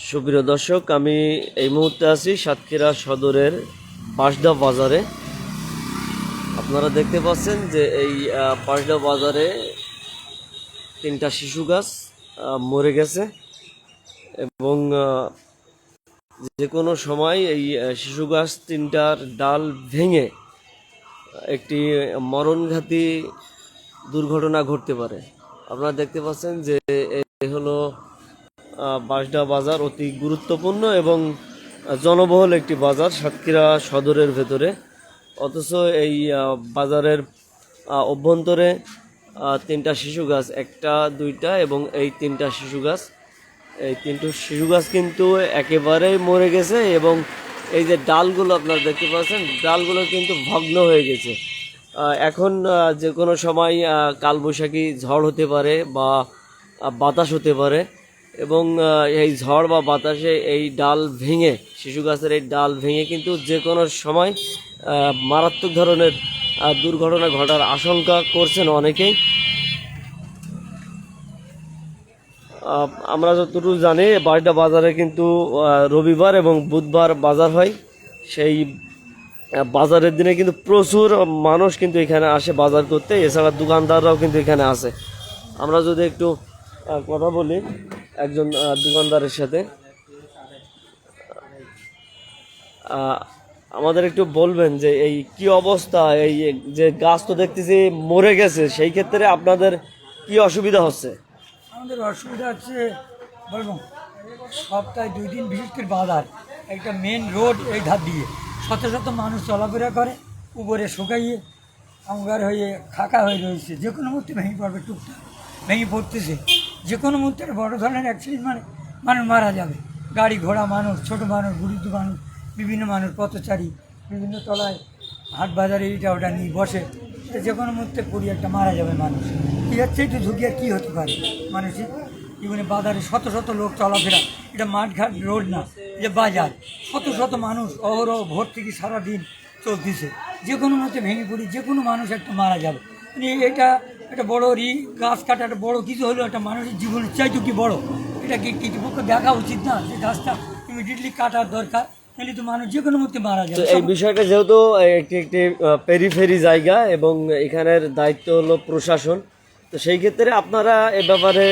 সুপ্রিয় দর্শক, আমি এই মুহূর্তে আছি সাতক্ষীরা সদরের পাঁচডা বাজারে। আপনারা দেখতে পাচ্ছেন যে এই পাঁচডা বাজারে তিনটা শিশু গাছ মরে গেছে এবং যে কোনো সময় এই শিশু গাছ তিনটার ডাল ভেঙে একটি মরণঘাতী দুর্ঘটনা ঘটতে পারে। আপনারা দেখতে পাচ্ছেন যে হলো বাঁশডা বাজার অতি গুরুত্বপূর্ণ এবং জনবহুল একটি বাজার সাতক্ষীরা সদরের ভেতরে। অথচ এই বাজারের অভ্যন্তরে তিনটা শিশু গাছ, একটা, দুইটা এবং এই তিনটা শিশু গাছ। এই তিনটে শিশু গাছ কিন্তু একেবারেই মরে গেছে এবং এই যে ডালগুলো আপনারা দেখতে পাচ্ছেন, ডালগুলো কিন্তু ভগ্ন হয়ে গেছে। এখন যে কোনো সময় কালবৈশাখী ঝড় হতে পারে বা বাতাস হতে পারে। এবং এই ঝড় বা বাতাসে এই ডাল ভেঙে, শিশু গাছের এই ডাল ভেঙে কিন্তু যে কোনো সময় মারাত্মক ধরনের দুর্ঘটনা ঘটার আশঙ্কা করছেন অনেকেই। আমরা যতটুকু জানি, বাড়িটা বাজারে কিন্তু রবিবার এবং বুধবার বাজার হয়। সেই বাজারের দিনে কিন্তু প্রচুর মানুষ কিন্তু এখানে আসে বাজার করতে। এছাড়া দোকানদাররাও কিন্তু এখানে আসে। আমরা যদি একটু কথা বলি একজন দোকানদারের সাথে। আমাদের একটু বলবেন যে এই কি অবস্থা? এই যে গাছ তো দেখতেছি মরে গেছে, সেই ক্ষেত্রে আপনাদের কি অসুবিধা হচ্ছে? আমাদের অসুবিধা হচ্ছে, বলব, সপ্তাহে দুই দিন বিশেষ করে বাজার, একটা মেন রোড এই ধার দিয়ে। শত শত মানুষ চলাফেরা করে, উপরে শুকাইয়ে আমগার হয়ে খাকা হয়ে রয়েছে যে কোনো মুহূর্তে ভেঙে পড়বে, টুকটাক ভেঙে পড়তেছে। যে কোনো মুহূর্তে বড় ধরনের অ্যাক্সিডেন্ট মানে মানুষ মারা যাবে। গাড়ি ঘোড়া মানুষ, ছোট মানুষ বুড়িত মানুষ, বিভিন্ন মানুষ, পথচারী, বিভিন্ন তলায় হাট বাজারে এইটা ওটা নিয়ে বসে। যে কোনো মুহূর্তে পড়ি একটা মারা যাবে মানুষ। কি হচ্ছে একটু ঝুঁকি আর কী হতে পারে? মানুষের জীবনে বাজারে শত শত লোক চলাফেরা। এটা মাঠঘাট রোড না যে বাজার। শত শত মানুষ অহরহ ভোর থেকে সারাদিন চলতেছে। যে কোনো মতে ভেঙে পড়ি, যে কোনো মানুষ একটা মারা যাবে। মানে এটা একটা বড় রি গাছ কাটা একটা বড় কিছু হলো একটা মানুষের জীবনের চাইতো কি বড়? এটা কি কৃতপক্ষে দেখা উচিত না যে গাছটা ইমিডিয়েটলি কাটার দরকার? তো মানুষ যে কোনো মধ্যে মারা যাবে। এই বিষয়টা যেহেতু একটি একটি পেরিফেরি জায়গা এবং এখানের দায়িত্ব হলো প্রশাসন তো সেই ক্ষেত্রে আপনারা এ ব্যাপারে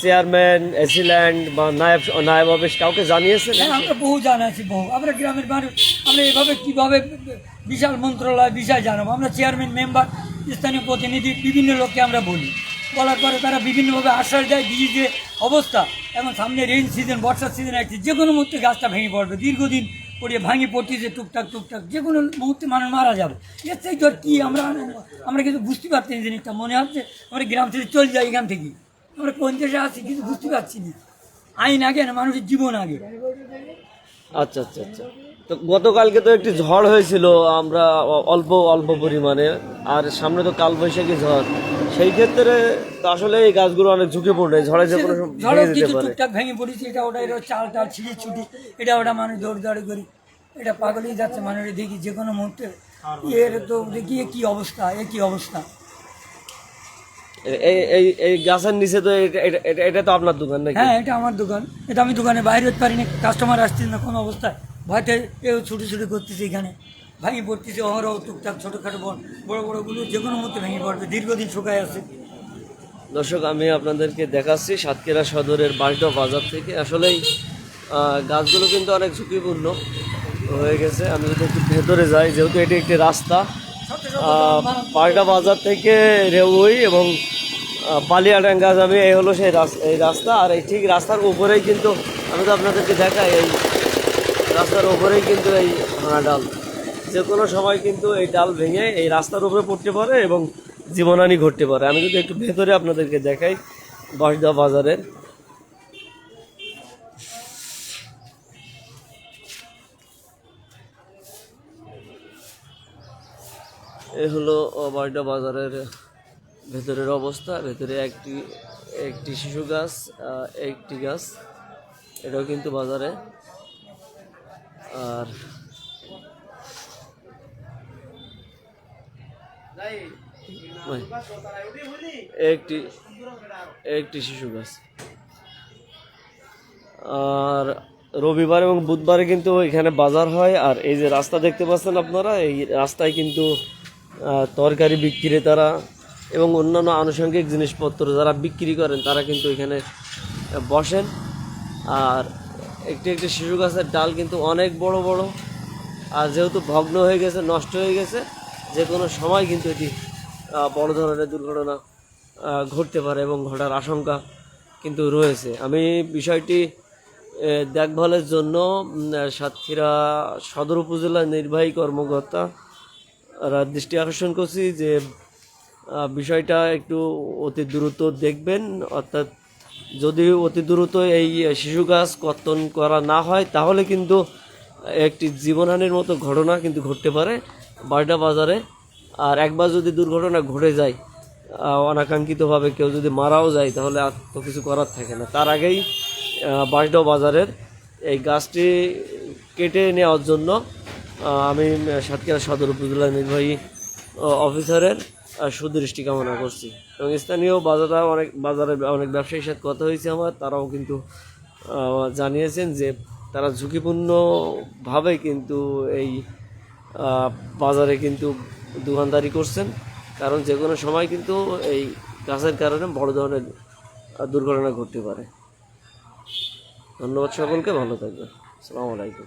চেয়ারম্যান এসিল্যান্ড বা নায়ব নায়ব অফিস কাউকে জানিয়েছেন? হ্যাঁ আমরা বহু জানাচ্ছি বহু। আমরা গ্রামের মানুষ আমরা এভাবে কীভাবে বিশাল মন্ত্রণালয় বিষয় জানাব? আমরা চেয়ারম্যান মেম্বার স্থানীয় প্রতিনিধি বিভিন্ন লোককে আমরা বলি। বলার পরে তারা বিভিন্নভাবে আশ্বাস দেয় দিয়ে যে অবস্থা, এখন সামনে রেইন সিজন বর্ষার সিজন আসছে, যে কোনো মুহূর্তে গাছটা ভেঙে পড়বে, দীর্ঘদিন পড়ে ভাঙে পড়তেছে, টুকটাক টুকটাক, যে কোনো মুহূর্তে মানুষ মারা যাবে। এর থেকে আর কি আমরা আমরা কিন্তু বুঝতে পারছি না জিনিসটা, মনে হচ্ছে আমরা গ্রাম থেকে চলে যাই এখান থেকে। আমরা কোন দেশে আছি কিন্তু বুঝতে পারছি না। আইন আগে না, মানুষের জীবন আগে। আচ্ছা আচ্ছা আচ্ছা। তো গতকালকে তো একটি ঝড় হয়েছিল আমরা অল্প অল্প পরিমাণে আর সামনে তো কালবৈশাখী ঝড়। সেই ক্ষেত্রে তো আসলে এই গাছগুলো অনেক ঝুঁকিপূর্ণ ঝড়ে যে কোনো কিছু টুকটাক ভেঙে পড়েছে এটা ওটা এটা চাল টাল ছিঁড়ে ছুটি এটা ওটা মানুষ দৌড় দৌড় করি এটা পাগলই যাচ্ছে মানুষ দেখি যে কোনো মুহূর্তে এর তো দেখি কি অবস্থা এ কি অবস্থা। এই এই এই গাছের নিচে তো এটা এটা- তো আপনার দোকান নাকি? হ্যাঁ এটা আমার দোকান এটা আমি দোকানে বাইরে হতে পারি না কাস্টমার আসছে না কোনো অবস্থায়। ভয়তে এও ছুটি ছুটি করতেছে এখানে। ভাঙি পড়তেছে অহরহ টুকটাক ছোটোখাটো বড় বড় বড়গুলো যে কোনো মুহূর্তে ভেঙে পড়বে দীর্ঘদিন শুকায় আছে। দর্শক আমি আপনাদেরকে দেখাচ্ছি সাতক্ষীরা সদরের বাড়িটা বাজার থেকে। আসলেই গাছগুলো কিন্তু অনেক ঝুঁকিপূর্ণ হয়ে গেছে। আমি যদি একটু ভেতরে যাই যেহেতু এটি একটি রাস্তা পাল্টা বাজার থেকে রেউই এবং আহ, বালিয়াডাঙ্গা যাবে এই হলো সেই রাস্তা এই রাস্তা। আর এই ঠিক রাস্তার উপরেই কিন্তু আমি তো আপনাদেরকে দেখাই এই রাস্তার উপরেই কিন্তু এই ভাঙা ডাল। যে কোনো সময় কিন্তু এই ডাল ভেঙে এই রাস্তার উপরে পড়তে পারে এবং জীবনানি ঘটতে পারে। আমি যদি একটু ভেতরে আপনাদেরকে দেখাই বাসদা বাজারের। এই হলো বারোটা বাজারের ভেতরের অবস্থা। ভেতরে একটি একটি শিশু গাছ একটি গাছ। এটাও কিন্তু বাজারে। আর একটি একটি শিশু গাছ। আর রবিবার এবং বুধবারে কিন্তু এখানে বাজার হয়। আর এই যে রাস্তা দেখতে পাচ্ছেন আপনারা, এই রাস্তায় কিন্তু তরকারি বিক্রেতারা এবং অন্যান্য আনুষঙ্গিক জিনিসপত্র যারা বিক্রি করেন, তারা কিন্তু এখানে বসেন। আর একটি একটি শিশু গাছের ডাল কিন্তু অনেক বড় বড়। আর যেহেতু ভগ্ন হয়ে গেছে, নষ্ট হয়ে গেছে, যে কোনো সময় কিন্তু এটি বড় ধরনের দুর্ঘটনা ঘটতে পারে এবং ঘটার আশঙ্কা কিন্তু রয়েছে। আমি বিষয়টি দেখভালের জন্য সাতক্ষীরা সদর উপজেলার নির্বাহী কর্মকর্তা দৃষ্টি আকর্ষণ করছি যে বিষয়টা একটু অতি দ্রুত দেখবেন, অর্থাৎ যদি অতি দ্রুত এই শিশু গাছ কর্তন করা না হয়, তাহলে কিন্তু একটি জীবনহানির মতো ঘটনা কিন্তু ঘটতে পারে বারোটা বাজারে। আর একবার যদি দুর্ঘটনা ঘটে যায় অনাকাঙ্ক্ষিতভাবে কেউ যদি মারাও যায়, তাহলে আর তো কিছু করার থাকে না। তার আগেই বাঁশডাও বাজারের। এই গাছটি কেটে নেওয়ার জন্য আমি সাতক্ষীরা সদর উপজেলা নির্বাহী অফিসারের সুদৃষ্টি কামনা করছি। এবং স্থানীয় বাজারটা অনেক বাজারের অনেক ব্যবসায়ীর সাথে কথা হয়েছে আমার, তারাও কিন্তু জানিয়েছেন যে তারা ঝুঁকিপূর্ণভাবে কিন্তু এই বাজারে কিন্তু দোকানদারি করছেন। কারণ যে কোনো সময় কিন্তু এই গাছের কারণে বড় ধরনের দুর্ঘটনা ঘটতে পারে। ধন্যবাদ সকলকে, ভালো থাকবেন। আসসালামু আলাইকুম।